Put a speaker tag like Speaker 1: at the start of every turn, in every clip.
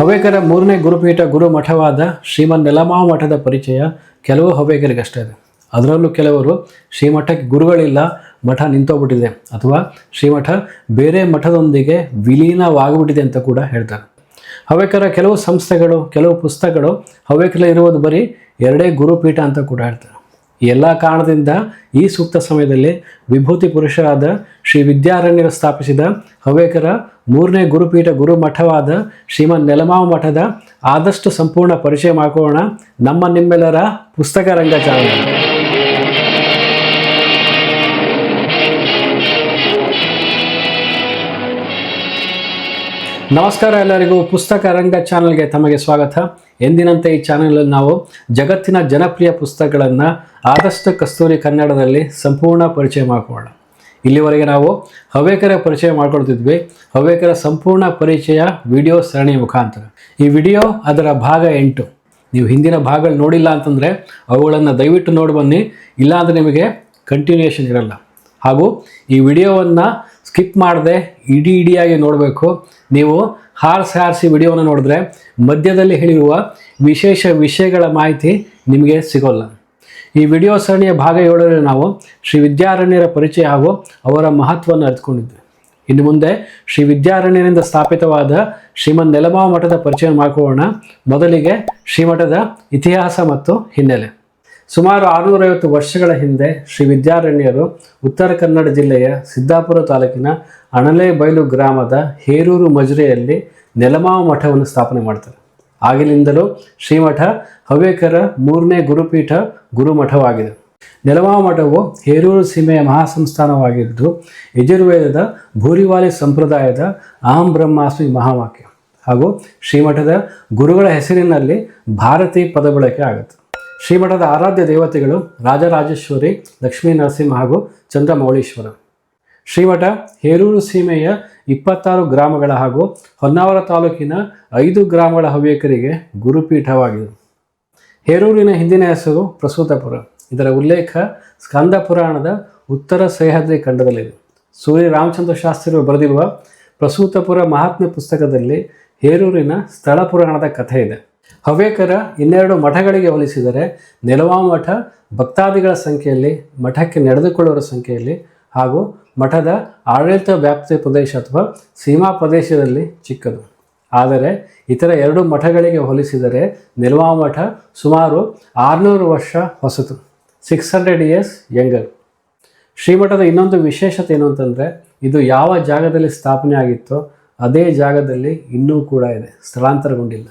Speaker 1: ಹವೇಕರ ಮೂರನೇ ಗುರುಪೀಠ ಗುರು ಮಠವಾದ ಶ್ರೀಮನ್ ನೆಲಮಾವ ಮಠದ ಪರಿಚಯ ಕೆಲವು ಹವೇಕರಿಗಷ್ಟೇ ಇದೆ ಅದರಲ್ಲೂ ಕೆಲವರು ಶ್ರೀಮಠಕ್ಕೆ ಗುರುಗಳಿಲ್ಲ, ಮಠ ನಿಂತೋಗ್ಬಿಟ್ಟಿದೆ ಅಥವಾ ಶ್ರೀಮಠ ಬೇರೆ ಮಠದೊಂದಿಗೆ ವಿಲೀನವಾಗ್ಬಿಟ್ಟಿದೆ ಅಂತ ಕೂಡ ಹೇಳ್ತಾರೆ. ಹವೇಕರ ಕೆಲವು ಸಂಸ್ಥೆಗಳು, ಕೆಲವು ಪುಸ್ತಕಗಳು ಹವೇಕರ ಇರುವುದು ಬರೀ ಎರಡೇ ಗುರುಪೀಠ ಅಂತ ಕೂಡ ಹೇಳ್ತಾರೆ. ಎಲ್ಲ ಕಾರಣದಿಂದ ಈ ಸೂಕ್ತ ಸಮಯದಲ್ಲಿ ವಿಭೂತಿ ಪುರುಷರಾದ ಶ್ರೀ ವಿದ್ಯಾರಣ್ಯರು ಸ್ಥಾಪಿಸಿದ ಹವೇಕರ ಮೂರನೇ ಗುರುಪೀಠ ಗುರು ಮಠವಾದ ಶ್ರೀಮನ್ ನೆಲಮಾವ ಮಠದ ಆದಷ್ಟು ಸಂಪೂರ್ಣ ಪರಿಚಯ ಮಾಡಿಕೊಳ್ಳೋಣ ನಮ್ಮ ನಿಮ್ಮೆಲ್ಲರ ಪುಸ್ತಕ ರಂಗ ಚಾನಲ್ ನಮಸ್ಕಾರ ಎಲ್ಲರಿಗೂ. ಪುಸ್ತಕ ರಂಗ ಚಾನಲ್ಗೆ ತಮಗೆ ಸ್ವಾಗತ. ಎಂದಿನಂತೆ ಈ ಚಾನೆಲ್ ನಾವು ಜಗತ್ತಿನ ಜನಪ್ರಿಯ ಪುಸ್ತಕಗಳನ್ನು ಆದಷ್ಟು ಕಸ್ತೂರಿ ಕನ್ನಡದಲ್ಲಿ ಸಂಪೂರ್ಣ ಪರಿಚಯ ಮಾಡಿಕೊಳ್ಳೋಣ. ಇಲ್ಲಿವರೆಗೆ ನಾವು ಹವ್ಯಕರ ಪರಿಚಯ ಮಾಡ್ಕೊಳ್ತಿದ್ವಿ. ಹವ್ಯಕರ ಸಂಪೂರ್ಣ ಪರಿಚಯ ವಿಡಿಯೋ ಸರಣಿ ಮುಖಾಂತರ. ಈ ವಿಡಿಯೋ ಅದರ ಭಾಗ ಎಂಟು. ನೀವು ಹಿಂದಿನ ಭಾಗಗಳು ನೋಡಿಲ್ಲ ಅಂತಂದರೆ ಅವುಗಳನ್ನು ದಯವಿಟ್ಟು ನೋಡಿ ಬನ್ನಿ. ಇಲ್ಲಾಂದರೆ ನಿಮಗೆ ಕಂಟಿನ್ಯೂಯೇಷನ್ ಇರಲ್ಲ. ಹಾಗೂ ಈ ವಿಡಿಯೋವನ್ನು ಸ್ಕಿಪ್ ಮಾಡದೆ ಇಡೀ ಇಡಿಯಾಗಿ ನೋಡಬೇಕು. ನೀವು ಹಾರಿಸಿ ಹಾರಿಸಿ ವಿಡಿಯೋವನ್ನು ನೋಡಿದ್ರೆ ಮಧ್ಯದಲ್ಲಿ ಹೇಳಿರುವ ವಿಶೇಷ ವಿಷಯಗಳ ಮಾಹಿತಿ ನಿಮಗೆ ಸಿಗೋಲ್ಲ. ಈ ವಿಡಿಯೋ ಸರಣಿಯ ಭಾಗ ಏಳರಲ್ಲಿ ನಾವು ಶ್ರೀ ವಿದ್ಯಾರಣ್ಯರ ಪರಿಚಯ ಹಾಗೂ ಅವರ ಮಹತ್ವವನ್ನು ಅರಿತುಕೊಂಡಿದ್ದೆ ಇನ್ನು ಮುಂದೆ ಶ್ರೀ ವಿದ್ಯಾರಣ್ಯರಿಂದ ಸ್ಥಾಪಿತವಾದ ಶ್ರೀಮನ್ ನೆಲಮಾವ ಮಠದ ಪರಿಚಯ ಮಾಡಿಕೊಳ್ಳೋಣ. ಮೊದಲಿಗೆ ಶ್ರೀಮಠದ ಇತಿಹಾಸ ಮತ್ತು ಹಿನ್ನೆಲೆ. ಸುಮಾರು ಆರುನೂರೈವತ್ತು ವರ್ಷಗಳ ಹಿಂದೆ ಶ್ರೀ ವಿದ್ಯಾರಣ್ಯರು ಉತ್ತರ ಕನ್ನಡ ಜಿಲ್ಲೆಯ ಸಿದ್ದಾಪುರ ತಾಲೂಕಿನ ಅಣಲೆಬೈಲು ಗ್ರಾಮದ ಹೇರೂರು ಮಜುರೆಯಲ್ಲಿ ನೆಲಮಾವ ಮಠವನ್ನು ಸ್ಥಾಪನೆ ಮಾಡ್ತಾರೆ. ಆಗಿನಿಂದಲೂ ಶ್ರೀಮಠ ಹವ್ಯಕರ ಮೂರನೇ ಗುರುಪೀಠ ಗುರುಮಠವಾಗಿದೆ. ನೆಲಮಾವ ಮಠವು ಹೇರೂರು ಸೀಮೆಯ ಮಹಾಸಂಸ್ಥಾನವಾಗಿದ್ದು, ಯಜುರ್ವೇದದ ಭೂರಿವಾಲಿ ಸಂಪ್ರದಾಯದ ಅಹಂ ಬ್ರಹ್ಮಾಸ್ಮಿ ಮಹಾವಾಕ್ಯ ಹಾಗೂ ಶ್ರೀಮಠದ ಗುರುಗಳ ಹೆಸರಿನಲ್ಲಿ ಭಾರತೀಯ ಪದ ಬಳಕೆ ಆಗುತ್ತೆ. ಶ್ರೀಮಠದ ಆರಾಧ್ಯ ದೇವತೆಗಳು ರಾಜರಾಜೇಶ್ವರಿ, ಲಕ್ಷ್ಮೀ ನರಸಿಂಹ ಹಾಗೂ ಚಂದ್ರಮೌಳೀಶ್ವರ. ಶ್ರೀಮಠ ಹೇರೂರು ಸೀಮೆಯ ಇಪ್ಪತ್ತಾರು ಗ್ರಾಮಗಳ ಹಾಗೂ ಹೊನ್ನಾವರ ತಾಲೂಕಿನ ಐದು ಗ್ರಾಮಗಳ ಹವ್ಯಕರಿಗೆ ಗುರುಪೀಠವಾಗಿದೆ. ಹೇರೂರಿನ ಹಿಂದಿನ ಹೆಸರು ಪ್ರಸೂತಪುರ. ಇದರ ಉಲ್ಲೇಖ ಸ್ಕಂದ ಪುರಾಣದ ಉತ್ತರ ಸಹ್ಯಾದ್ರಿ ಖಂಡದಲ್ಲಿದೆ. ಸೂರ್ಯ ರಾಮಚಂದ್ರ ಶಾಸ್ತ್ರಿಗಳು ಬರೆದಿರುವ ಪ್ರಸೂತಪುರ ಮಹಾತ್ಮೆ ಪುಸ್ತಕದಲ್ಲಿ ಹೇರೂರಿನ ಸ್ಥಳ ಪುರಾಣದ ಕಥೆ ಇದೆ. ಹವ್ಯಕರ ಇನ್ನೆರಡು ಮಠಗಳಿಗೆ ಹೋಲಿಸಿದರೆ ನೆಲವಾ ಮಠ ಭಕ್ತಾದಿಗಳ ಸಂಖ್ಯೆಯಲ್ಲಿ, ಮಠಕ್ಕೆ ನಡೆದುಕೊಳ್ಳುವರ ಸಂಖ್ಯೆಯಲ್ಲಿ ಹಾಗೂ ಮಠದ ಆಡಳಿತ ವ್ಯಾಪ್ತಿ ಪ್ರದೇಶ ಅಥವಾ ಸೀಮಾ ಪ್ರದೇಶದಲ್ಲಿ ಚಿಕ್ಕದು. ಆದರೆ ಇತರ ಎರಡು ಮಠಗಳಿಗೆ ಹೋಲಿಸಿದರೆ ನೆಲವಾ ಮಠ ಸುಮಾರು ಆರುನೂರು ವರ್ಷ ಹೊಸತು ಸಿಕ್ಸ್ ಹಂಡ್ರೆಡ್ ಇಯರ್ಸ್ ಯಂಗರ್ ಶ್ರೀಮಠದ ಇನ್ನೊಂದು ವಿಶೇಷತೆ ಏನು ಅಂತಂದರೆ ಇದು ಯಾವ ಜಾಗದಲ್ಲಿ ಸ್ಥಾಪನೆ ಆಗಿತ್ತೋ ಅದೇ ಜಾಗದಲ್ಲಿ ಇನ್ನೂ ಕೂಡ ಇದೆ, ಸ್ಥಳಾಂತರಗೊಂಡಿಲ್ಲ.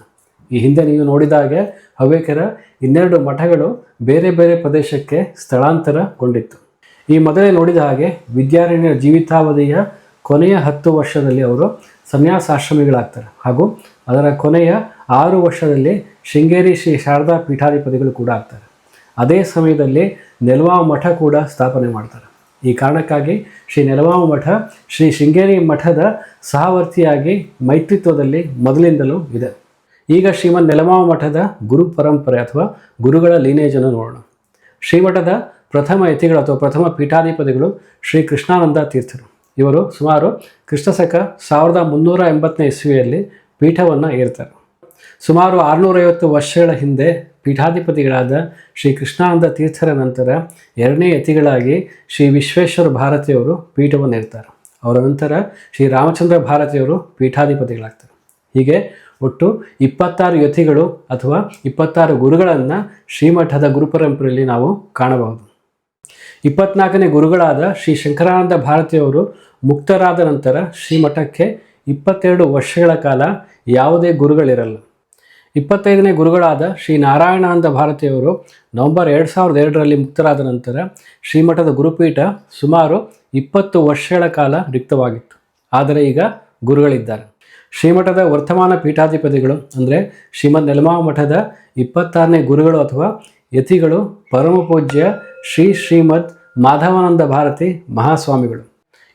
Speaker 1: ಈ ಹಿಂದೆ ನೀವು ನೋಡಿದ ಹಾಗೆ ಹವ್ಯಕರ ಇನ್ನೆರಡು ಮಠಗಳು ಬೇರೆ ಬೇರೆ ಪ್ರದೇಶಕ್ಕೆ ಸ್ಥಳಾಂತರಗೊಂಡಿತ್ತು. ಈ ಮೊದಲೇ ನೋಡಿದ ಹಾಗೆ ವಿದ್ಯಾರಣ್ಯರ ಜೀವಿತಾವಧಿಯ ಕೊನೆಯ ಹತ್ತು ವರ್ಷದಲ್ಲಿ ಅವರು ಸನ್ಯಾಸಾಶ್ರಮಿಗಳಾಗ್ತಾರೆ. ಹಾಗೂ ಅದರ ಕೊನೆಯ ಆರು ವರ್ಷದಲ್ಲಿ ಶೃಂಗೇರಿ ಶ್ರೀ ಶಾರದಾ ಪೀಠಾಧಿಪತಿಗಳು ಕೂಡ ಆಗ್ತಾರೆ. ಅದೇ ಸಮಯದಲ್ಲಿ ನೆಲವಾವ ಮಠ ಕೂಡ ಸ್ಥಾಪನೆ ಮಾಡ್ತಾರೆ. ಈ ಕಾರಣಕ್ಕಾಗಿ ಶ್ರೀ ನೆಲವಾವ ಮಠ ಶ್ರೀ ಶೃಂಗೇರಿ ಮಠದ ಸಹವರ್ತಿಯಾಗಿ ಮೈತ್ರಿತ್ವದಲ್ಲಿ ಮೊದಲಿಂದಲೂ ಇದೆ. ಈಗ ಶ್ರೀಮನ್ ನೆಲಮಾವ ಮಠದ ಗುರು ಪರಂಪರೆ ಅಥವಾ ಗುರುಗಳ ಲೀನೇಜನ್ನು ನೋಡೋಣ. ಶ್ರೀಮಠದ ಪ್ರಥಮ ಯತಿಗಳು ಅಥವಾ ಪ್ರಥಮ ಪೀಠಾಧಿಪತಿಗಳು ಶ್ರೀ ಕೃಷ್ಣಾನಂದ ತೀರ್ಥರು. ಇವರು ಸುಮಾರು ಕ್ರಿಸ್ತಶಕ ಸಾವಿರದ ಮುನ್ನೂರ ಎಂಬತ್ತನೇ ಇಸ್ವಿಯಲ್ಲಿ ಪೀಠವನ್ನು ಏರ್ತಾರೆ. ಸುಮಾರು ಆರುನೂರೈವತ್ತು ವರ್ಷಗಳ ಹಿಂದೆ ಪೀಠಾಧಿಪತಿಗಳಾದ ಶ್ರೀ ಕೃಷ್ಣಾನಂದ ತೀರ್ಥರ ನಂತರ ಎರಡನೇ ಯತಿಗಳಾಗಿ ಶ್ರೀ ವಿಶ್ವೇಶ್ವರ ಭಾರತಿಯವರು ಪೀಠವನ್ನು ಏರ್ತಾರೆ. ಅವರ ನಂತರ ಶ್ರೀ ರಾಮಚಂದ್ರ ಭಾರತಿಯವರು ಪೀಠಾಧಿಪತಿಗಳಾಗ್ತಾರೆ. ಹೀಗೆ ಒಟ್ಟು ಇಪ್ಪತ್ತಾರು ಯತಿಗಳು ಅಥವಾ ಇಪ್ಪತ್ತಾರು ಗುರುಗಳನ್ನು ಶ್ರೀಮಠದ ಗುರುಪರಂಪರೆಯಲ್ಲಿ ನಾವು ಕಾಣಬಹುದು. ಇಪ್ಪತ್ನಾಲ್ಕನೇ ಗುರುಗಳಾದ ಶ್ರೀ ಶಂಕರಾನಂದ ಭಾರತಿಯವರು ಮುಕ್ತರಾದ ನಂತರ ಶ್ರೀಮಠಕ್ಕೆ ಇಪ್ಪತ್ತೆರಡು ವರ್ಷಗಳ ಕಾಲ ಯಾವುದೇ ಗುರುಗಳಿರಲ್ಲ. ಇಪ್ಪತ್ತೈದನೇ ಗುರುಗಳಾದ ಶ್ರೀ ನಾರಾಯಣಾನಂದ ಭಾರತಿಯವರು ನವೆಂಬರ್ ಎರಡು ಸಾವಿರದ ಎರಡರಲ್ಲಿ ಮುಕ್ತರಾದ ನಂತರ ಶ್ರೀಮಠದ ಗುರುಪೀಠ ಸುಮಾರು ಇಪ್ಪತ್ತು ವರ್ಷಗಳ ಕಾಲ ರಿಕ್ತವಾಗಿತ್ತು. ಆದರೆ ಈಗ ಗುರುಗಳಿದ್ದಾರೆ. ಶ್ರೀಮಠದ ವರ್ತಮಾನ ಪೀಠಾಧಿಪತಿಗಳು, ಅಂದರೆ ಶ್ರೀಮದ್ ನೆಲಮಾವ ಮಠದ ಇಪ್ಪತ್ತಾರನೇ ಗುರುಗಳು ಅಥವಾ ಯತಿಗಳು, ಪರಮಪೂಜ್ಯ ಶ್ರೀ ಶ್ರೀಮದ್ ಮಾಧವಾನಂದ ಭಾರತಿ ಮಹಾಸ್ವಾಮಿಗಳು.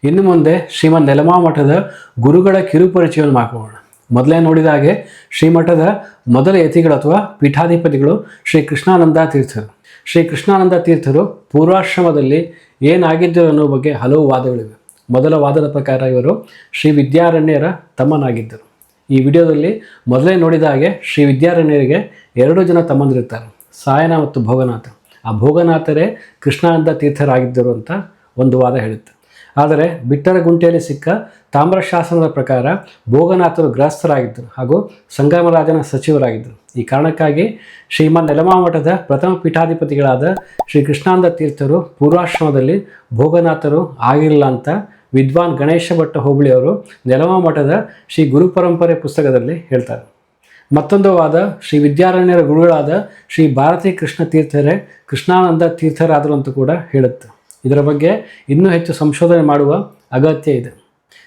Speaker 1: ಇನ್ನು ಮುಂದೆ ಶ್ರೀಮದ್ ನೆಲಮಾವ ಮಠದ ಗುರುಗಳ ಕಿರುಪರಿಚಯವನ್ನು ಮಾಡೋಣ ಮೊದಲೇ ನೋಡಿದ ಹಾಗೆ ಶ್ರೀಮಠದ ಮೊದಲ ಯತಿಗಳು ಅಥವಾ ಪೀಠಾಧಿಪತಿಗಳು ಶ್ರೀ ಕೃಷ್ಣಾನಂದ ತೀರ್ಥರು. ಶ್ರೀ ಕೃಷ್ಣಾನಂದ ತೀರ್ಥರು ಪೂರ್ವಾಶ್ರಮದಲ್ಲಿ ಏನಾಗಿದ್ದರು ಅನ್ನೋ ಬಗ್ಗೆ ಹಲವು ವಾದಗಳಿವೆ. ಮೊದಲ ವಾದದ ಪ್ರಕಾರ ಇವರು ಶ್ರೀ ವಿದ್ಯಾರಣ್ಯರ ತಮ್ಮನಾಗಿದ್ದರು. ಈ ವಿಡಿಯೋದಲ್ಲಿ ಮೊದಲೇ ನೋಡಿದ ಹಾಗೆ ಶ್ರೀ ವಿದ್ಯಾರಣ್ಯರಿಗೆ ಎರಡು ಜನ ತಮ್ಮಂದಿರುತ್ತಾರೆ ಸಾಯನ ಮತ್ತು ಭೋಗನಾಥ. ಆ ಭೋಗನಾಥರೇ ಕೃಷ್ಣಾನಂದ ತೀರ್ಥರಾಗಿದ್ದರು ಅಂತ ಒಂದು ವಾದ ಹೇಳುತ್ತೆ. ಆದರೆ ಬಿಟ್ಟರ ಗುಂಟೆಯಲ್ಲಿ ಸಿಕ್ಕ ತಾಮ್ರ ಶಾಸನದ ಪ್ರಕಾರ ಭೋಗನಾಥರು ಗೃಹಸ್ಥರಾಗಿದ್ದರು ಹಾಗೂ ಸಂಗಮರಾಜನ ಸಚಿವರಾಗಿದ್ದರು. ಈ ಕಾರಣಕ್ಕಾಗಿ ಶ್ರೀಮನ್ ನೆಲಮಾಮಠದ ಪ್ರಥಮ ಪೀಠಾಧಿಪತಿಗಳಾದ ಶ್ರೀ ಕೃಷ್ಣಾನಂದ ತೀರ್ಥರು ಪೂರ್ವಾಶ್ರಮದಲ್ಲಿ ಭೋಗನಾಥರು ಆಗಿರಲಿಲ್ಲ ಅಂತ ವಿದ್ವಾನ್ ಗಣೇಶ ಭಟ್ಟ ಹೋಬಳಿಯವರು ನೆಲಮಾ ಮಠದ ಶ್ರೀ ಗುರು ಪರಂಪರೆ ಪುಸ್ತಕದಲ್ಲಿ ಹೇಳ್ತಾರೆ. ಮತ್ತೊಂದು ವಾದ ಶ್ರೀ ವಿದ್ಯಾರಣ್ಯರ ಗುರುಗಳಾದ ಶ್ರೀ ಭಾರತೀ ಕೃಷ್ಣ ತೀರ್ಥರೇ ಕೃಷ್ಣಾನಂದ ತೀರ್ಥರಾದರು ಅಂತ ಕೂಡ ಹೇಳುತ್ತೆ. ಇದರ ಬಗ್ಗೆ ಇನ್ನೂ ಹೆಚ್ಚು ಸಂಶೋಧನೆ ಮಾಡುವ ಅಗತ್ಯ ಇದೆ.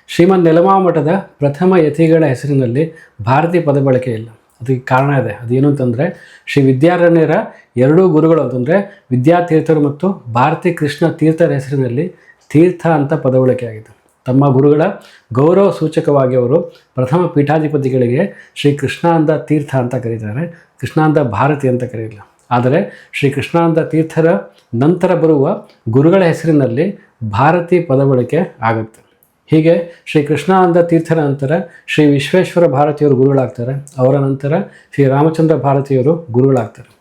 Speaker 1: ಶ್ರೀಮನ್ ನೆಲಮಾ ಮಠದ ಪ್ರಥಮ ಯತಿಗಳ ಹೆಸರಿನಲ್ಲಿ ಭಾರತೀಯ ಪದ ಬಳಕೆ ಇಲ್ಲ. ಅದಕ್ಕೆ ಕಾರಣ ಇದೆ. ಅದೇನು ಅಂತಂದರೆ, ಶ್ರೀ ವಿದ್ಯಾರಣ್ಯರ ಎರಡೂ ಗುರುಗಳು ಅಂತಂದರೆ ವಿದ್ಯಾತೀರ್ಥರು ಮತ್ತು ಭಾರತಿ ಕೃಷ್ಣ ತೀರ್ಥರ ಹೆಸರಿನಲ್ಲಿ ತೀರ್ಥ ಅಂತ ಪದ ಬಳಕೆ ಆಗಿದೆ. ತಮ್ಮ ಗುರುಗಳ ಗೌರವ ಸೂಚಕವಾಗಿ ಅವರು ಪ್ರಥಮ ಪೀಠಾಧಿಪತಿಗಳಿಗೆ ಶ್ರೀ ಕೃಷ್ಣಾನಂದ ತೀರ್ಥ ಅಂತ ಕರೀತಾರೆ. ಕೃಷ್ಣಾನಂದ ಭಾರತಿ ಅಂತ ಕರೆಯಿಲ್ಲ ಆದರೆ ಶ್ರೀ ಕೃಷ್ಣಾನಂದ ತೀರ್ಥರ ನಂತರ ಬರುವ ಗುರುಗಳ ಹೆಸರಿನಲ್ಲಿ ಭಾರತಿ ಪದ ಬಳಕೆ ಆಗುತ್ತೆ. ಹೀಗೆ ಶ್ರೀ ಕೃಷ್ಣಾನಂದ ತೀರ್ಥರ ನಂತರ ಶ್ರೀ ವಿಶ್ವೇಶ್ವರ ಭಾರತಿಯವರು ಗುರುಗಳಾಗ್ತಾರೆ. ಅವರ ನಂತರ ಶ್ರೀ ರಾಮಚಂದ್ರ ಭಾರತಿಯವರು ಗುರುಗಳಾಗ್ತಾರೆ.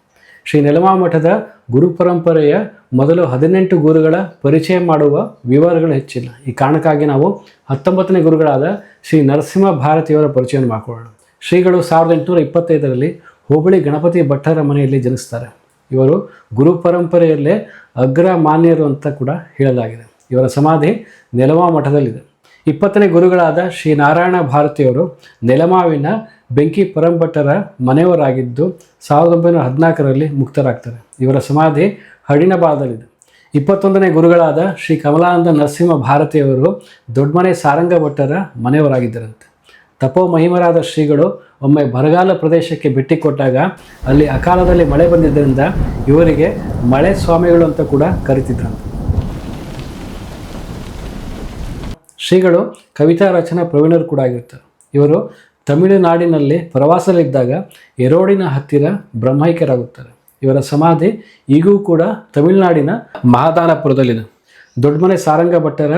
Speaker 1: ಶ್ರೀ ನೆಲಮಾ ಮಠದ ಗುರು ಪರಂಪರೆಯ ಮೊದಲು ಹದಿನೆಂಟು ಗುರುಗಳ ಪರಿಚಯ ಮಾಡುವ ವಿವರಗಳು ಹೆಚ್ಚಿಲ್ಲ. ಈ ಕಾರಣಕ್ಕಾಗಿ ನಾವು ಹತ್ತೊಂಬತ್ತನೇ ಗುರುಗಳಾದ ಶ್ರೀ ನರಸಿಂಹ ಭಾರತಿಯವರ ಪರಿಚಯ ಮಾಡಿಕೊಳ್ಳೋಣ. ಶ್ರೀಗಳು ಸಾವಿರದ ಎಂಟುನೂರ ಇಪ್ಪತ್ತೈದರಲ್ಲಿ ಹೋಬಳಿ ಗಣಪತಿ ಭಟ್ಟರ ಮನೆಯಲ್ಲಿ ಜನಿಸ್ತಾರೆ. ಇವರು ಗುರು ಪರಂಪರೆಯಲ್ಲೇ ಅಗ್ರ ಮಾನ್ಯರು ಅಂತ ಕೂಡ ಹೇಳಲಾಗಿದೆ. ಇವರ ಸಮಾಧಿ ನೆಲಮಾ ಮಠದಲ್ಲಿದೆ. ಇಪ್ಪತ್ತನೇ ಗುರುಗಳಾದ ಶ್ರೀ ನಾರಾಯಣ ಭಾರತಿಯವರು ನೆಲಮಾವಿನ ಬೆಂಕಿ ಪರಂಭಟ್ಟರ ಮನೆಯವರಾಗಿದ್ದು ಸಾವಿರದ ಒಂಬೈನೂರ ಹದಿನಾಲ್ಕರಲ್ಲಿ ಮುಕ್ತರಾಗ್ತಾರೆ. ಇವರ ಸಮಾಧಿ ಹಡಿನಬಾದಲ್ಲಿದೆ ಇಪ್ಪತ್ತೊಂದನೇ ಗುರುಗಳಾದ ಶ್ರೀ ಕಮಲಾನಂದ ನರಸಿಂಹ ಭಾರತಿಯವರು ದೊಡ್ಡಮನೆ ಸಾರಂಗ ಭಟ್ಟರ ಮನೆಯವರಾಗಿದ್ದರಂತೆ. ತಪೋ ಮಹಿಮರಾದ ಶ್ರೀಗಳು ಒಮ್ಮೆ ಬರಗಾಲ ಪ್ರದೇಶಕ್ಕೆ ಭೇಟಿ ಕೊಟ್ಟಾಗ ಅಲ್ಲಿ ಅಕಾಲದಲ್ಲಿ ಮಳೆ ಬಂದಿದ್ದರಿಂದ ಇವರಿಗೆ ಮಳೆ ಸ್ವಾಮಿಗಳು ಅಂತ ಕೂಡ ಕರಿತಿದ್ರಂತೆ. ಶ್ರೀಗಳು ಕವಿತಾ ರಚನಾ ಪ್ರವೀಣರು ಕೂಡ ಆಗಿರ್ತಾರೆ. ಇವರು ತಮಿಳುನಾಡಿನಲ್ಲಿ ಪ್ರವಾಸದಲ್ಲಿದ್ದಾಗ ಎರೋಡಿನ ಹತ್ತಿರ ಬ್ರಹ್ಮೈಕ್ಯರಾಗುತ್ತಾರೆ. ಇವರ ಸಮಾಧಿ ಈಗೂ ಕೂಡ ತಮಿಳುನಾಡಿನ ಮಹಾದಾನಪುರದಲ್ಲಿದೆ. ದೊಡ್ಡಮನೆ ಸಾರಂಗ ಭಟ್ಟರ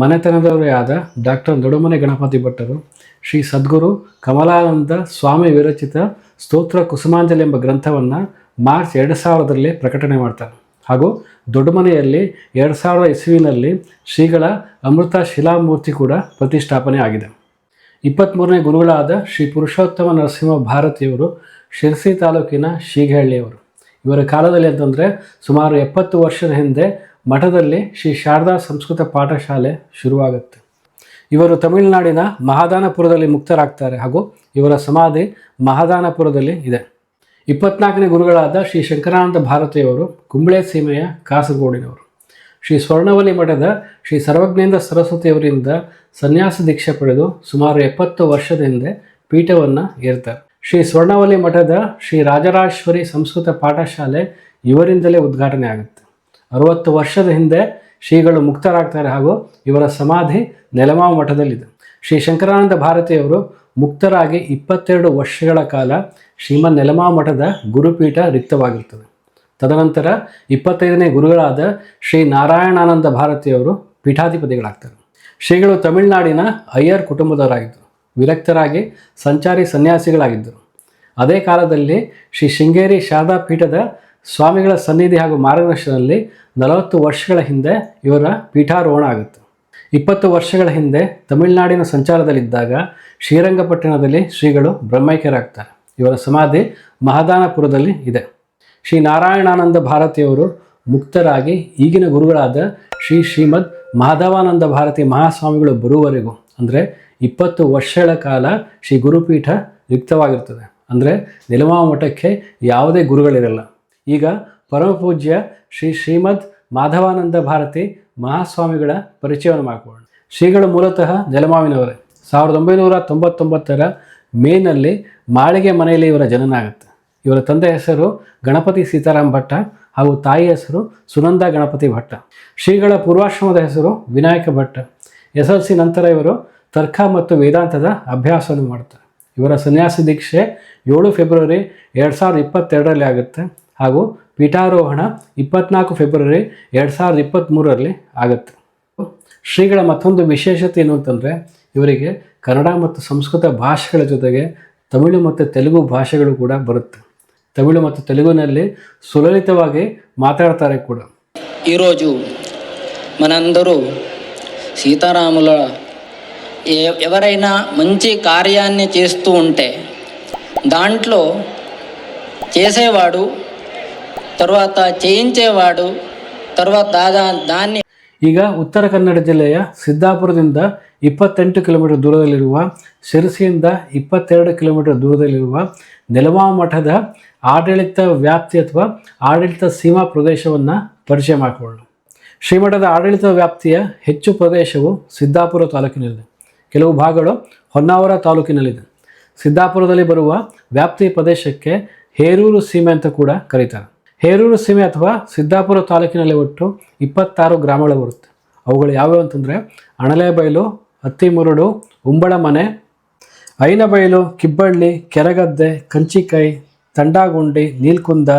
Speaker 1: ಮನೆತನದವರೇ ಆದ ಡಾಕ್ಟರ್ ದೊಡ್ಡಮನೆ ಗಣಪತಿ ಭಟ್ಟರು, ಶ್ರೀ ಸದ್ಗುರು ಕಮಲಾನಂದ ಸ್ವಾಮಿ ವಿರಚಿತ ಸ್ತೋತ್ರ ಕುಸುಮಾಂಜಲಿ ಎಂಬ ಗ್ರಂಥವನ್ನು ಮಾರ್ಚ್ ಎರಡು ಸಾವಿರದಲ್ಲಿ ಪ್ರಕಟಣೆ ಮಾಡ್ತಾರೆ. ಹಾಗೂ ದೊಡ್ಡಮನೆಯಲ್ಲಿ ಎರಡು ಸಾವಿರದ ಇಸ್ವಿನಲ್ಲಿ ಶ್ರೀಗಳ ಅಮೃತ ಶಿಲಾಮೂರ್ತಿ ಕೂಡ ಪ್ರತಿಷ್ಠಾಪನೆ ಆಗಿದೆ. ಇಪ್ಪತ್ತ್ಮೂರನೇ ಗುರುಗಳಾದ ಶ್ರೀ ಪುರುಷೋತ್ತಮ ನರಸಿಂಹ ಭಾರತಿಯವರು ಶಿರಸಿ ತಾಲೂಕಿನ ಶೀಗಹಳ್ಳಿಯವರು ಇವರ ಕಾಲದಲ್ಲಿ ಅಂತಂದರೆ ಸುಮಾರು ಎಪ್ಪತ್ತು ವರ್ಷದ ಹಿಂದೆ ಮಠದಲ್ಲಿ ಶ್ರೀ ಶಾರದಾ ಸಂಸ್ಕೃತ ಪಾಠಶಾಲೆ ಶುರುವಾಗುತ್ತೆ. ಇವರು ತಮಿಳುನಾಡಿನ ಮಹಾದಾನಪುರದಲ್ಲಿ ಮುಕ್ತರಾಗ್ತಾರೆ ಹಾಗೂ ಇವರ ಸಮಾಧಿ ಮಹಾದಾನಪುರದಲ್ಲಿ ಇದೆ. ಇಪ್ಪತ್ನಾಲ್ಕನೇ ಗುರುಗಳಾದ ಶ್ರೀ ಶಂಕರಾನಂದ ಭಾರತಿಯವರು ಕುಂಬಳೆ ಸೀಮೆಯ ಕಾಸರಗೋಡಿನವರು. ಶ್ರೀ ಸ್ವರ್ಣವಲಿ ಮಠದ ಶ್ರೀ ಸರ್ವಜ್ಞೇಂದ್ರ ಸರಸ್ವತಿಯವರಿಂದ ಸನ್ಯಾಸ ದೀಕ್ಷೆ ಪಡೆದು ಸುಮಾರು ಎಪ್ಪತ್ತು ವರ್ಷದ ಹಿಂದೆ ಪೀಠವನ್ನು ಏರ್ತಾರೆ. ಶ್ರೀ ಸ್ವರ್ಣವಲಿ ಮಠದ ಶ್ರೀ ರಾಜರಾಜೇಶ್ವರಿ ಸಂಸ್ಕೃತ ಪಾಠಶಾಲೆ ಇವರಿಂದಲೇ ಉದ್ಘಾಟನೆ ಆಗುತ್ತೆ. ಅರುವತ್ತು ವರ್ಷದ ಹಿಂದೆ ಶ್ರೀಗಳು ಮುಕ್ತರಾಗ್ತಾರೆ ಹಾಗೂ ಇವರ ಸಮಾಧಿ ನೆಲಮಾವ ಮಠದಲ್ಲಿದೆ. ಶ್ರೀ ಶಂಕರಾನಂದ ಭಾರತಿಯವರು ಮುಕ್ತರಾಗಿ ಇಪ್ಪತ್ತೆರಡು ವರ್ಷಗಳ ಕಾಲ ಶ್ರೀಮನ್ ನೆಲಮಾವ ಮಠದ ಗುರುಪೀಠ ರಿಕ್ತವಾಗಿರ್ತದೆ. ತದನಂತರ ಇಪ್ಪತ್ತೈದನೇ ಗುರುಗಳಾದ ಶ್ರೀ ನಾರಾಯಣಾನಂದ ಭಾರತಿಯವರು ಪೀಠಾಧಿಪತಿಗಳಾಗ್ತಾರೆ. ಶ್ರೀಗಳು ತಮಿಳುನಾಡಿನ ಅಯ್ಯರ್ ಕುಟುಂಬದವರಾಗಿದ್ದರು. ವಿರಕ್ತರಾಗಿ ಸಂಚಾರಿ ಸನ್ಯಾಸಿಗಳಾಗಿದ್ದರು. ಅದೇ ಕಾಲದಲ್ಲಿ ಶ್ರೀ ಶೃಂಗೇರಿ ಶಾರದಾ ಪೀಠದ ಸ್ವಾಮಿಗಳ ಸನ್ನಿಧಿ ಹಾಗೂ ಮಾರ್ಗದರ್ಶನದಲ್ಲಿ ನಲವತ್ತು ವರ್ಷಗಳ ಹಿಂದೆ ಇವರ ಪೀಠಾರೋಹಣ ಆಗುತ್ತೆ. ಇಪ್ಪತ್ತು ವರ್ಷಗಳ ಹಿಂದೆ ತಮಿಳುನಾಡಿನ ಸಂಚಾರದಲ್ಲಿದ್ದಾಗ ಶ್ರೀರಂಗಪಟ್ಟಣದಲ್ಲಿ ಶ್ರೀಗಳು ಬ್ರಹ್ಮೈಕ್ಯರಾಗ್ತಾರೆ. ಇವರ ಸಮಾಧಿ ಮಹದಾನಪುರದಲ್ಲಿ ಇದೆ. ಶ್ರೀ ನಾರಾಯಣಾನಂದ ಭಾರತಿಯವರು ಮುಕ್ತರಾಗಿ ಈಗಿನ ಗುರುಗಳಾದ ಶ್ರೀ ಶ್ರೀಮದ್ ಮಾಧವಾನಂದ ಭಾರತಿ ಮಹಾಸ್ವಾಮಿಗಳು ಬರುವವರೆಗೂ, ಅಂದರೆ ಇಪ್ಪತ್ತು ವರ್ಷಗಳ ಕಾಲ ಶ್ರೀ ಗುರುಪೀಠ ರಿಕ್ತವಾಗಿರ್ತದೆ ಅಂದರೆ ನಿಲಮಾವ ಮಠಕ್ಕೆ ಯಾವುದೇ ಗುರುಗಳಿರಲ್ಲ. ಈಗ ಪರಮಪೂಜ್ಯ ಶ್ರೀ ಶ್ರೀಮದ್ ಮಾಧವಾನಂದ ಭಾರತಿ ಮಹಾಸ್ವಾಮಿಗಳ ಪರಿಚಯವನ್ನು ಮಾಡಿಕೊಳ್ಳೋಣ. ಶ್ರೀಗಳು ಮೂಲತಃ ನೆಲಮಾವಿನವರೇ ಸಾವಿರದ ಒಂಬೈನೂರ ತೊಂಬತ್ತೊಂಬತ್ತರ ಮೇನಲ್ಲಿ ಮಾಳಿಗೆ ಮನೆಯಲ್ಲಿ ಇವರ ಜನನ ಆಗುತ್ತೆ ಇವರ ತಂದೆ ಹೆಸರು ಗಣಪತಿ ಸೀತಾರಾಮ್ ಭಟ್ಟ ಹಾಗೂ ತಾಯಿ ಹೆಸರು ಸುನಂದ ಗಣಪತಿ ಭಟ್ಟ. ಶ್ರೀಗಳ ಪೂರ್ವಾಶ್ರಮದ ಹೆಸರು Vinayaka Bhatta. S L C ನಂತರ ಇವರು ತರ್ಕ ಮತ್ತು ವೇದಾಂತದ ಅಭ್ಯಾಸವನ್ನು ಮಾಡ್ತಾರೆ ಇವರ ಸನ್ಯಾಸಿ ದೀಕ್ಷೆ ಏಳು ಫೆಬ್ರವರಿ ಎರಡು ಸಾವಿರದ ಇಪ್ಪತ್ತೆರಡರಲ್ಲಿ ಆಗುತ್ತೆ. ಹಾಗೂ ಪೀಠಾರೋಹಣ ಇಪ್ಪತ್ನಾಲ್ಕು ಫೆಬ್ರವರಿ ಎರಡು ಸಾವಿರದ ಇಪ್ಪತ್ತ್ಮೂರರಲ್ಲಿ ಆಗುತ್ತೆ ಶ್ರೀಗಳ ಮತ್ತೊಂದು ವಿಶೇಷತೆ ಏನು ಅಂತಂದರೆ ಇವರಿಗೆ ಕನ್ನಡ ಮತ್ತು ಸಂಸ್ಕೃತ ಭಾಷೆಗಳ ಜೊತೆಗೆ ತಮಿಳು ಮತ್ತು ತೆಲುಗು ಭಾಷೆಗಳು ಕೂಡ ಬರುತ್ತೆ ತಮಿಳು ಮತ್ತು ತೆಲುಗಿನಲ್ಲಿ ಸುಲಲಿತವಾಗಿ ಮಾತಾಡ್ತಾರೆ ಕೂಡ
Speaker 2: ఈరోజు మనందరూ సీతారాముల ఎ- ఎవరైనా మంచి కార్యాన్ని చేస్తూ ఉంటే దాంట్లో చేసేవాడు తర్వాత చేయించేవాడు తర్వాత దాదా దాన్ని
Speaker 1: ಈಗ ಉತ್ತರ ಕನ್ನಡ ಜಿಲ್ಲೆಯ ಸಿದ್ದಾಪುರದಿಂದ ಇಪ್ಪತ್ತೆಂಟು ಕಿಲೋಮೀಟರ್ ದೂರದಲ್ಲಿರುವ ಶಿರಸಿಯಿಂದ ಇಪ್ಪತ್ತೆರಡು ಕಿಲೋಮೀಟರ್ ದೂರದಲ್ಲಿರುವ ನೆಲಮಾವ ಮಠದ ಆಡಳಿತ ವ್ಯಾಪ್ತಿ ಅಥವಾ ಆಡಳಿತ ಸೀಮಾ ಪ್ರದೇಶವನ್ನು ಪರಿಚಯ ಮಾಡಿಕೊಳ್ಳೋಣ ಶ್ರೀಮಠದ ಆಡಳಿತ ವ್ಯಾಪ್ತಿಯ ಹೆಚ್ಚು ಪ್ರದೇಶವು ಸಿದ್ದಾಪುರ ತಾಲೂಕಿನಲ್ಲಿದೆ ಕೆಲವು ಭಾಗಗಳು ಹೊನ್ನಾವರ ತಾಲೂಕಿನಲ್ಲಿದೆ ಸಿದ್ದಾಪುರದಲ್ಲಿ ಬರುವ ವ್ಯಾಪ್ತಿ ಪ್ರದೇಶಕ್ಕೆ ಹೇರೂರು ಸೀಮೆ ಅಂತ ಕೂಡ ಕರೀತಾರೆ ಹೇರೂರು ಸೀಮೆ ಅಥವಾ ಸಿದ್ದಾಪುರ ತಾಲೂಕಿನಲ್ಲಿ ಒಟ್ಟು ಇಪ್ಪತ್ತಾರು ಗ್ರಾಮಗಳು ಬರುತ್ತೆ. ಅವುಗಳು ಯಾವ್ಯಾವು ಅಂತಂದರೆ ಅಣಲೆಬೈಲು ಹತ್ತಿಮುರುಡು ಉಂಬಳಮನೆ ಐನಬೈಲು ಕಿಬ್ಬಳ್ಳಿ, ಕೆರೆಗದ್ದೆ ಕಂಚಿಕೈ ತಂಡಾಗುಂಡಿ, ನೀಲ್ಕುಂದ,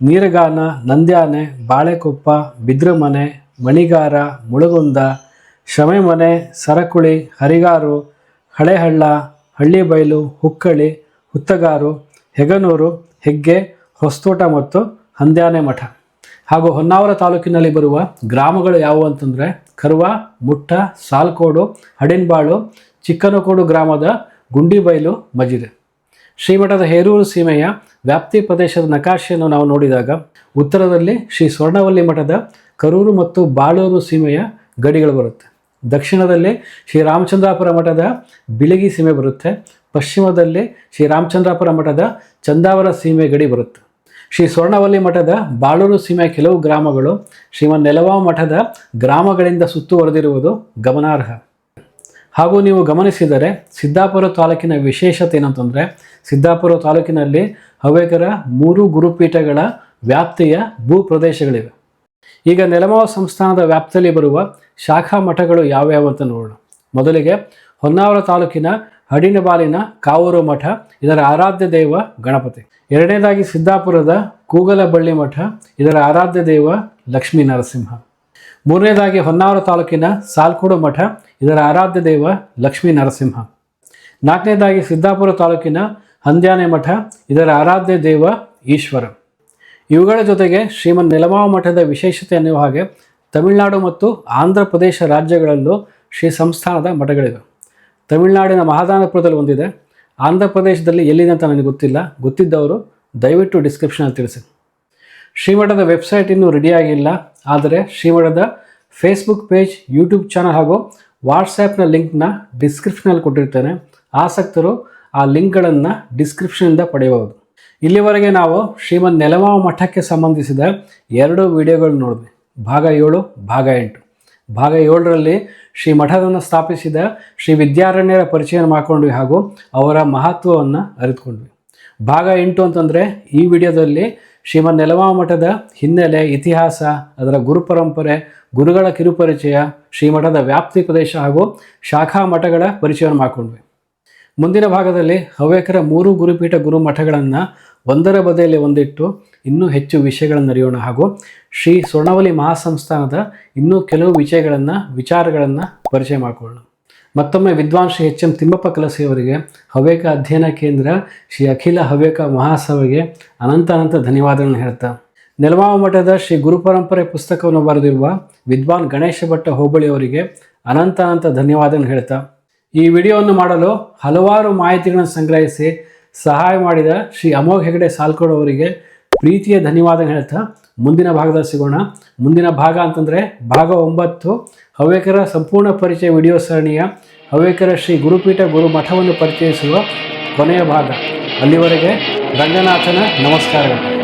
Speaker 1: ನೀರಗಾನ, ನಂದ್ಯಾನೆ, ಬಾಳೆಕೊಪ್ಪ, ಬಿದ್ರಮನೆ, ಮಣಿಗಾರ, ಮುಳುಗುಂದ, ಶಮೆಮನೆ, ಸರಕುಳಿ, ಹರಿಗಾರು, ಹಳೆಹಳ್ಳ, ಹಳ್ಳಿಬೈಲು, ಹುಕ್ಕಳಿ, ಹುತ್ತಗಾರು, ಹೆಗನೂರು, ಹೆಗ್ಗೆ, ಹೊಸ್ತೋಟ ಮತ್ತು ಹಂದ್ಯಾನೆ ಮಠ. ಹಾಗೂ ಹೊನ್ನಾವರ ತಾಲೂಕಿನಲ್ಲಿ ಬರುವ ಗ್ರಾಮಗಳು ಯಾವುವು ಅಂತಂದರೆ ಕರ್ವ, ಮುಟ್ಟ, ಸಾಲ್ಕೋಡು, ಹಡಿನ್ಬಾಳು, ಚಿಕ್ಕನಕೋಡು ಗ್ರಾಮದ ಗುಂಡಿಬೈಲು ಮಜಿರೆ ಶ್ರೀಮಠದ ಹೇರೂರು ಸೀಮೆಯ ವ್ಯಾಪ್ತಿ ಪ್ರದೇಶದ ನಕಾಶೆಯನ್ನು ನಾವು ನೋಡಿದಾಗ ಉತ್ತರದಲ್ಲಿ ಶ್ರೀ ಸ್ವರ್ಣವಲ್ಲಿ ಮಠದ ಕರೂರು ಮತ್ತು ಬಾಳೂರು ಸೀಮೆಯ ಗಡಿಗಳು ಬರುತ್ತೆ. ದಕ್ಷಿಣದಲ್ಲಿ ಶ್ರೀ ರಾಮಚಂದ್ರಾಪುರ ಮಠದ ಬಿಳಿಗಿ ಸೀಮೆ ಬರುತ್ತೆ. ಪಶ್ಚಿಮದಲ್ಲಿ ಶ್ರೀ ರಾಮಚಂದ್ರಾಪುರ ಮಠದ ಚಂದಾವರ ಸೀಮೆ ಗಡಿ ಬರುತ್ತೆ. ಶ್ರೀ ಸ್ವರ್ಣವಲ್ಲಿ ಮಠದ ಬಾಳೂರು ಸೀಮೆಯ ಕೆಲವು ಗ್ರಾಮಗಳು ಶ್ರೀಮನ್ ಮಠದ ಗ್ರಾಮಗಳಿಂದ ಸುತ್ತುವರೆದಿರುವುದು ಗಮನಾರ್ಹ. ಹಾಗೂ ನೀವು ಗಮನಿಸಿದರೆ ಸಿದ್ದಾಪುರ ತಾಲೂಕಿನ ವಿಶೇಷತೆ ಏನಂತಂದರೆ ಸಿದ್ದಾಪುರ ತಾಲೂಕಿನಲ್ಲಿ ಹವ್ಯಕರ ಮೂರು ಗುರುಪೀಠಗಳ ವ್ಯಾಪ್ತಿಯ ಭೂ ಪ್ರದೇಶಗಳಿವೆ. ಈಗ ನೆಲಮಾವ ಸಂಸ್ಥಾನದ ವ್ಯಾಪ್ತಿಯಲ್ಲಿ ಬರುವ ಶಾಖಾ ಮಠಗಳು ಯಾವ್ಯಾವು ಅಂತ ನೋಡೋಣ. ಮೊದಲಿಗೆ ಹೊನ್ನಾವರ ತಾಲೂಕಿನ ಹಡಿನಬಾಲಿನ ಕಾವೂರು ಮಠ, ಇದರ ಆರಾಧ್ಯ ದೈವ ಗಣಪತಿ. ಎರಡನೇದಾಗಿ ಸಿದ್ದಾಪುರದ ಕೂಗಲಬಳ್ಳಿ ಮಠ, ಇದರ ಆರಾಧ್ಯ ದೈವ ಲಕ್ಷ್ಮೀ ನರಸಿಂಹ. ಮೂರನೇದಾಗಿ ಹೊನ್ನಾವರ ತಾಲೂಕಿನ ಸಾಲ್ಕೋಡು ಮಠ, ಇದರ ಆರಾಧ್ಯ ದೈವ ಲಕ್ಷ್ಮೀ ನರಸಿಂಹ. ನಾಲ್ಕನೇದಾಗಿ ಸಿದ್ದಾಪುರ ತಾಲೂಕಿನ ಹಂದ್ಯಾನೆ ಮಠ, ಇದರ ಆರಾಧ್ಯ ದೈವ ಈಶ್ವರ. ಇವುಗಳ ಜೊತೆಗೆ ಶ್ರೀಮನ್ ನೆಲಮಾವ ಮಠದ ವಿಶೇಷತೆ ಅನ್ನುವ ಹಾಗೆ ತಮಿಳುನಾಡು ಮತ್ತು ಆಂಧ್ರ ಪ್ರದೇಶ ರಾಜ್ಯಗಳಲ್ಲೂ ಶ್ರೀ ಸಂಸ್ಥಾನದ ಮಠಗಳಿವೆ. ತಮಿಳುನಾಡಿನ ಮಹಾದಾನಪುರದಲ್ಲಿ ಒಂದಿದೆ. ಆಂಧ್ರ ಪ್ರದೇಶದಲ್ಲಿ ಎಲ್ಲಿದೆ ಅಂತ ನನಗೆ ಗೊತ್ತಿಲ್ಲ. ಗೊತ್ತಿದ್ದವರು ದಯವಿಟ್ಟು ಡಿಸ್ಕ್ರಿಪ್ಷನಲ್ಲಿ ತಿಳಿಸಿ. ಶ್ರೀಮಠದ ವೆಬ್ಸೈಟ್ ಇನ್ನೂ ರೆಡಿಯಾಗಿಲ್ಲ ಆದರೆ ಶ್ರೀಮಠದ ಫೇಸ್ಬುಕ್ ಪೇಜ್ ಯೂಟ್ಯೂಬ್ ಚಾನಲ್ ಹಾಗೂ ವಾಟ್ಸ್ಯಾಪ್ನ ಲಿಂಕ್ನ ಡಿಸ್ಕ್ರಿಪ್ಷನಲ್ಲಿ ಕೊಟ್ಟಿರ್ತೇನೆ. ಆಸಕ್ತರು ಆ ಲಿಂಕ್ಗಳನ್ನು ಡಿಸ್ಕ್ರಿಪ್ಷನಿಂದ ಪಡೆಯಬಹುದು. ಇಲ್ಲಿವರೆಗೆ ನಾವು ಶ್ರೀಮನ್ ನೆಲಮಾವ ಮಠಕ್ಕೆ ಸಂಬಂಧಿಸಿದ ಎರಡು ವಿಡಿಯೋಗಳು ನೋಡಿದ್ವಿ. ಭಾಗ ಏಳು, ಭಾಗ ಎಂಟು. ಭಾಗ ಏಳರಲ್ಲಿ ಶ್ರೀ ಮಠವನ್ನು ಸ್ಥಾಪಿಸಿದ ಶ್ರೀ ವಿದ್ಯಾರಣ್ಯರ ಪರಿಚಯ ಮಾಡಿಕೊಂಡ್ವಿ ಹಾಗೂ ಅವರ ಮಹತ್ವವನ್ನು ಅರಿತುಕೊಂಡ್ವಿ. ಭಾಗ ಎಂಟು ಅಂತಂದರೆ ಈ ವಿಡಿಯೋದಲ್ಲಿ ಶ್ರೀಮನ್ ನೆಲಮಾವ ಮಠದ ಹಿನ್ನೆಲೆ, ಇತಿಹಾಸ, ಅದರ ಗುರು ಪರಂಪರೆ, ಗುರುಗಳ ಕಿರುಪರಿಚಯ, ಶ್ರೀಮಠದ ವ್ಯಾಪ್ತಿ ಪ್ರದೇಶ ಹಾಗೂ ಶಾಖಾ ಮಠಗಳ ಪರಿಚಯವನ್ನು ಮಾಡಿಕೊಂಡ್ವಿ. ಮುಂದಿನ ಭಾಗದಲ್ಲಿ ಹವ್ಯಕರ ಮೂರು ಗುರುಪೀಠ ಗುರುಮಠಗಳನ್ನು ಒಂದರ ಬದಿಯಲ್ಲಿ ಒಂದಿಟ್ಟು ಇನ್ನೂ ಹೆಚ್ಚು ವಿಷಯಗಳನ್ನು ಅರಿಯೋಣ ಹಾಗೂ ಶ್ರೀ ಸ್ವರ್ಣವಲಿ ಮಹಾಸಂಸ್ಥಾನದ ಇನ್ನೂ ಕೆಲವು ವಿಷಯಗಳನ್ನು, ವಿಚಾರಗಳನ್ನು ಪರಿಚಯ ಮಾಡಿಕೊಳ್ಳೋಣ. ಮತ್ತೊಮ್ಮೆ ವಿದ್ವಾನ್ ಶ್ರೀ ಎಚ್ ಎಂ ತಿಮ್ಮಪ್ಪ ಕಲಸಿಯವರಿಗೆ ಹವ್ಯಕ ಅಧ್ಯಯನ ಕೇಂದ್ರ ಶ್ರೀ ಅಖಿಲ ಹವ್ಯಕ ಮಹಾಸಭೆಗೆ ಅನಂತ ಅನಂತ ಧನ್ಯವಾದಗಳನ್ನು ಹೇಳ್ತಾ. ನೆಲಮಾವ ಮಠದ ಶ್ರೀ ಗುರುಪರಂಪರೆ ಪುಸ್ತಕವನ್ನು ಬರೆದಿರುವ ವಿದ್ವಾನ್ ಗಣೇಶ ಭಟ್ಟ ಹೋಬಳಿಯವರಿಗೆ ಅನಂತ ಅನಂತ ಧನ್ಯವಾದಗಳನ್ನು ಹೇಳ್ತಾ. ಈ ವಿಡಿಯೋವನ್ನು ಮಾಡಲು ಹಲವಾರು ಮಾಹಿತಿಗಳನ್ನು ಸಂಗ್ರಹಿಸಿ ಸಹಾಯ ಮಾಡಿದ ಶ್ರೀ ಅಮೋಘ್ ಹೆಗಡೆ ಸಾಲ್ಕೋಡ್ ಅವರಿಗೆ ಪ್ರೀತಿಯ ಧನ್ಯವಾದ ಹೇಳ್ತಾ ಮುಂದಿನ ಭಾಗದಲ್ಲಿ ಸಿಗೋಣ. ಮುಂದಿನ ಭಾಗ ಅಂತಂದರೆ ಭಾಗ ಒಂಬತ್ತು. ಹವ್ಯಕರ ಸಂಪೂರ್ಣ ಪರಿಚಯ ವಿಡಿಯೋ ಸರಣಿಯ ಹವ್ಯಕರ ಶ್ರೀ ಗುರುಪೀಠ ಗುರು ಮಠವನ್ನು ಪರಿಚಯಿಸುವ ಕೊನೆಯ ಭಾಗ. ಅಲ್ಲಿವರೆಗೆ ರಂಗನಾಥನ ನಮಸ್ಕಾರಗಳು.